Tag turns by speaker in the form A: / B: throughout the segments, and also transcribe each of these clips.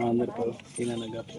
A: అందరికీ తినాలి గట్ల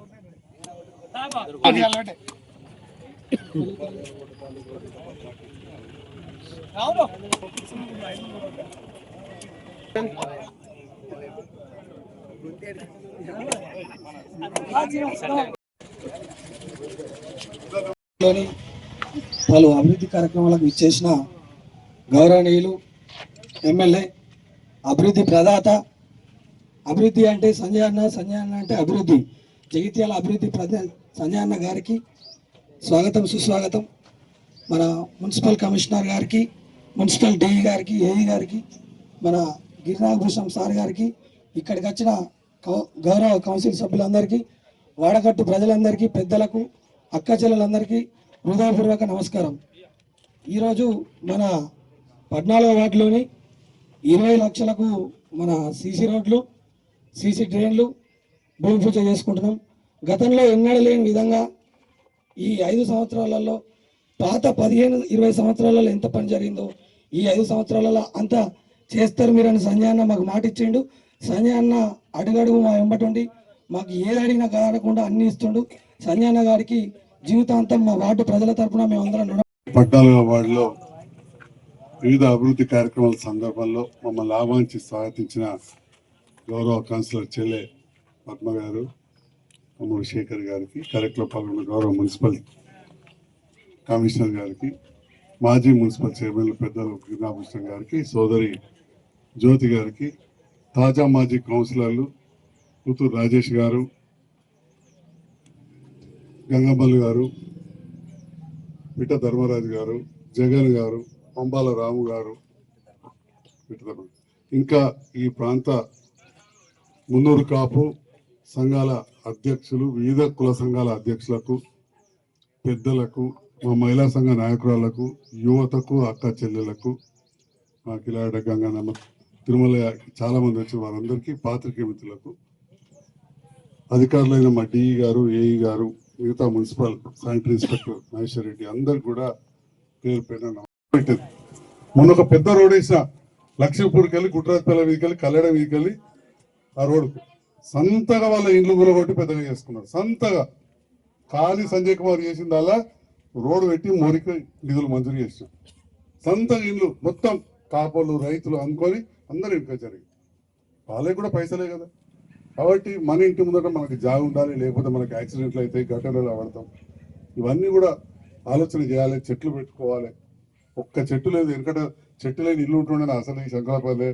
B: లోని పలు అభివృద్ధి కార్యక్రమాలకు ఇచ్చేసిన గౌరవనీయులు ఎమ్మెల్యే అభివృద్ధి ప్రదాత అభివృద్ధి అంటే సంజయ్ అన్న సంజయ్ అన్న అంటే అభివృద్ధి జగిత్యాల అభివృద్ధి ప్రద సంజయ్ అన్న గారికి స్వాగతం సుస్వాగతం. మన మున్సిపల్ కమిషనర్ గారికి మున్సిపల్ డిఈ గారికి ఏఈ గారికి మన గిరినాభూషణ్ సార్ గారికి ఇక్కడికి వచ్చిన కౌ- గౌరవ కౌన్సిల్ సభ్యులందరికీ వాడకట్టు ప్రజలందరికీ పెద్దలకు అక్క చెల్లెలందరికీ హృదయపూర్వక నమస్కారం. ఈరోజు మన పద్నాలుగో వార్డులోని ఇరవై లక్షలకు మన సీసీ రోడ్లు సీసీ డ్రైన్లు భూమి పూజ చేసుకుంటున్నాం. గతంలో ఎన్నడలేని విధంగా ఈ ఐదు సంవత్సరాలలో పాత పదిహేను ఇరవై సంవత్సరాలలో ఎంత పని జరిగిందో ఈ ఐదు సంవత్సరాలలో అంత చేస్తారు మీరని సంజయ్ అన్న మాకు మాట ఇచ్చిండు. సంజయ్ అన్న అడుగడుగు మా వెంబటుండి మాకు ఏది అడిగినా కాకుండా అన్ని ఇస్తుండు. సంజయ్ అన్న గారికి జీవితాంతం మా వార్డు ప్రజల తరపున మేమందరం రుణ
C: పద్నాలుగో వార్డులో వివిధ అభివృద్ధి కార్యక్రమాల సందర్భంలో మమ్మల్ని ఆహ్వానించి స్వాగతించిన గౌరవ కౌన్సిలర్ చెల్లె పద్మ గారు అమ్మూరు శేఖర్ గారికి కరెక్ట్లో పాల్గొన్న గౌరవ మున్సిపల్ కమిషనర్ గారికి మాజీ మున్సిపల్ చైర్మన్ పెద్దలు గిరినాభూషణ్ గారికి సోదరి జ్యోతి గారికి తాజా మాజీ కౌన్సిలర్లు కూతురు రాజేష్ గారు గంగమ్మలు గారు పిట్ట ధర్మరాజు గారు జగన్ గారు పంబాల రాము గారు ఇంకా ఈ ప్రాంత మున్నూరు కాపు సంఘాల అధ్యక్షులు వివిధ కుల సంఘాల అధ్యక్షులకు పెద్దలకు మా మహిళా సంఘ నాయకురాలకు యువతకు అక్క చెల్లెలకు మా కిలాడ గంగానమ్మ తిరుమల చాలా మంది వచ్చి వారందరికీ పాత్రికేయ మిత్రులకు అధికారులైన మా డిఈ గారు ఏఈ గారు మిగతా municipal sanitary inspector Maheshwar Reddy అందరు కూడా పేరు పేరు మొన్న ఒక పెద్ద రోడ్ వేసిన లక్ష్మీపూర్కి వెళ్ళి గుట్రాజపల్లి వీధికి వెళ్ళి కల్లెడ వీధికి వెళ్ళి ఆ రోడ్డు సంతగా వాళ్ళ ఇండ్లు కూడా పెద్దగా చేసుకున్నారు. సంతగా. ఖాళీ సంజయ్ కుమార్ చేసింది అలా రోడ్డు పెట్టి మోరికి నిధులు మంజూరు చేసిన సంతగా ఇండ్లు మొత్తం కాపలు రైతులు అనుకొని అందరూ ఇంకా జరిగింది. వాళ్ళకి కూడా పైసలే కదా. కాబట్టి మన ఇంటి ముందట మనకి జాగు ఉండాలి లేకపోతే మనకి యాక్సిడెంట్లు అయితే ఘటనలు పడతాం ఇవన్నీ కూడా ఆలోచన చేయాలి చెట్లు పెట్టుకోవాలి. ఒక్క చెట్టు లేదు వెనకట చెట్టు లేని ఇల్లు ఉంటుండే అసలు ఈ శంకరాపల్లి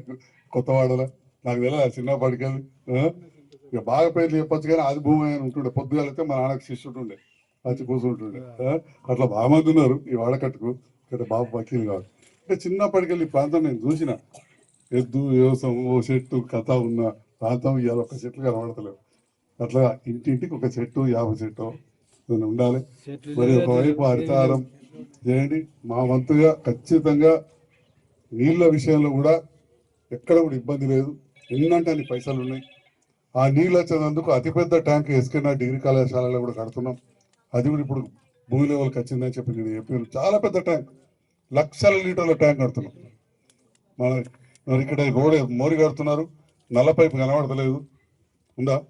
C: కొత్తవాడల. నాకు తెలియదు చిన్నప్పటికెళ్ళి ఇక బాగా పేర్లు చెప్పొచ్చు కానీ అది భూమి అని ఉంటుండే. పొద్దుగాలైతే మా నాన్నకి శిష్యుడు ఉండే. వచ్చి కూర్చుంటుండే? అట్లా బాగా మంది ఉన్నారు ఈ వాడకట్టుకు. ఇక్కడ బాబు వకీలు కాదు. అంటే చిన్నప్పటికెళ్ళి ఈ ప్రాంతం నేను చూసిన. ఎద్దు వ్యవసాయం ఓ చెట్టు కథ ఉన్న ప్రాంతం ఇవాళ ఒక చెట్లు కనబడతలేవు. అట్లా ఇంటింటికి ఒక చెట్టు యాభై చెట్టు ఉండాలి. మరి ఒకవైపు హరితారం చేయండి. మా వంతుగా ఖచ్చితంగా నీళ్ళ విషయంలో కూడా ఎక్కడ కూడా ఇబ్బంది లేదు. ఎన్నంటే అన్ని పైసలు ఉన్నాయి ఆ నీళ్ళు వచ్చేందుకు అతిపెద్ద ట్యాంక్ ఎస్కెనా డిగ్రీ కళాశాలలో కూడా కడుతున్నాం. అది కూడా ఇప్పుడు భూమి లెవెల్కి వచ్చిందని చెప్పి నేను చెప్పాను. చాలా పెద్ద ట్యాంక్. లక్షల లీటర్ల ట్యాంక్ కడుతున్నాం. మన మరి ఇక్కడ రోడ్ మోరి కడుతున్నారు. నల్ల పైపు కనబడతలేదు. ఉందా?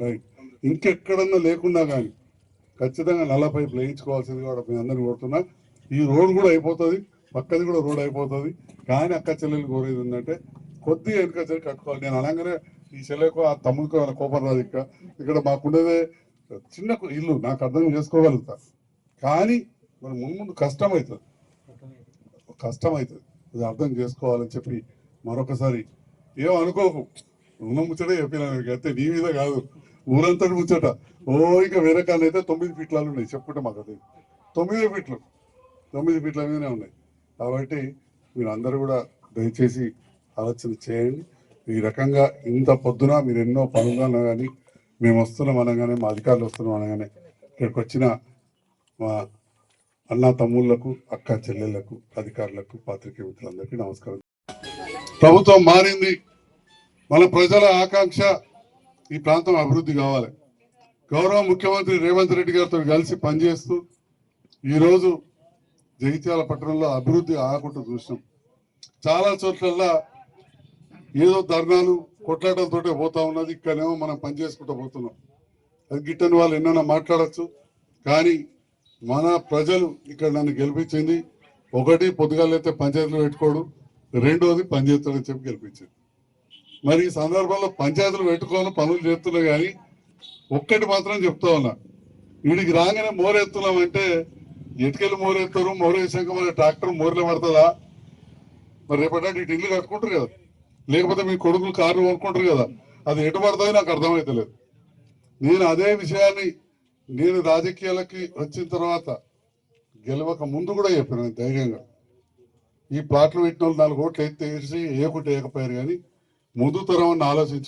C: రైట్. ఇంకెక్కడన్నా లేకున్నా కానీ ఖచ్చితంగా నల్ల పైపు వేయించుకోవాల్సింది కూడా మీ అందరిని కోరుతున్నా. ఈ రోడ్ కూడా అయిపోతుంది. పక్కది కూడా రోడ్ అయిపోతుంది. కానీ అక్క చెల్లెలు కోరేది ఏంటంటే కొద్దిగా వెనుక చెల్లి కట్టుకోవాలి. నేను అనగానే ఈ చెల్లెకు ఆ తమ్ముడికి ఏమైనా కోపం రాదు ఇక్కడ ఇక్కడ మాకుండేదే చిన్న ఇల్లు నాకు అర్థం చేసుకోగలుగుతా. కానీ మరి ముందు కష్టం అవుతుంది కష్టం అవుతుంది అది అర్థం చేసుకోవాలని చెప్పి మరొకసారి ఏం అనుకోకు. రుణం ముచ్చటే చెప్పినా అయితే నీ మీద కాదు. ఊరంతటి ముచ్చట. ఓ ఇక వేరే కాళ్ళు అయితే తొమ్మిది ఫీట్లాలు ఉన్నాయి. చెప్పుకుంటే మాకు అది. తొమ్మిది ఫీట్లు. తొమ్మిది ఫీట్ల మీదనే ఉన్నాయి. కాబట్టి మీరు అందరూ కూడా దయచేసి ఆలోచన చేయండి. ఈ రకంగా ఇంత పొద్దున మీరు ఎన్నో పనులు కానీ మేము వస్తున్నాం అనగానే మా అధికారులు వస్తున్నాం అనగానే ఇక్కడికి వచ్చిన మా అన్న తమ్ముళ్ళకు అక్క చెల్లెళ్ళకు అధికారులకు పాత్రికే మిత్రులందరికీ నమస్కారం. ప్రభుత్వం మారింది. మన ప్రజల ఆకాంక్ష ఈ ప్రాంతం అభివృద్ధి కావాలి. గౌరవ ముఖ్యమంత్రి రేవంత్ రెడ్డి గారితో కలిసి పనిచేస్తూ ఈరోజు జగిత్యాల పట్టణంలో అభివృద్ధి ఆగకుండా చూసినాం. చాలా చోట్లల్లా ఏదో ధర్నాలు కొట్లాటలతోటే పోతా ఉన్నది ఇక్కడనేమో మనం పని చేసుకుంటూ పోతున్నాం. అది గిట్టని వాళ్ళు ఎన్నైనా మాట్లాడచ్చు కానీ మన ప్రజలు ఇక్కడ నన్ను గెలిపించింది ఒకటి పొద్దుగాలైతే పంచాయతీలు పెట్టుకోడు రెండోది పనిచేస్తాడని చెప్పి గెలిపించింది. మరి ఈ సందర్భంలో పంచాయతీలు పెట్టుకోవాలి పనులు చేస్తున్నా కానీ ఒక్కటి మాత్రం చెప్తా ఉన్నా వీడికి రాగానే మోరెత్తున్నాం అంటే ఎటుకెళ్ళి మోరెత్తారు? మోరేసాక మరి ట్రాక్టర్ మోర్లే పడుతుందా? మరి రేపటి ఇటు ఇల్లు కట్టుకుంటారు కదా. లేకపోతే మీ కొడుకులు కారు కొనుక్కుంటారు కదా అది ఎటు పడుతుంది నాకు అర్థమైతలేదు. నేను అదే విషయాన్ని నేను రాజకీయాలకి వచ్చిన తర్వాత గెలవక ముందు కూడా చెప్పాను ధైర్యంగా. ఈ ప్లాట్లు పెట్టిన వాళ్ళు నాలుగు ఓట్లు ఎత్తేసి ఏ ఒకటి వేయకపోయారు కానీ ముందు తరం అని ఆలోచించుకో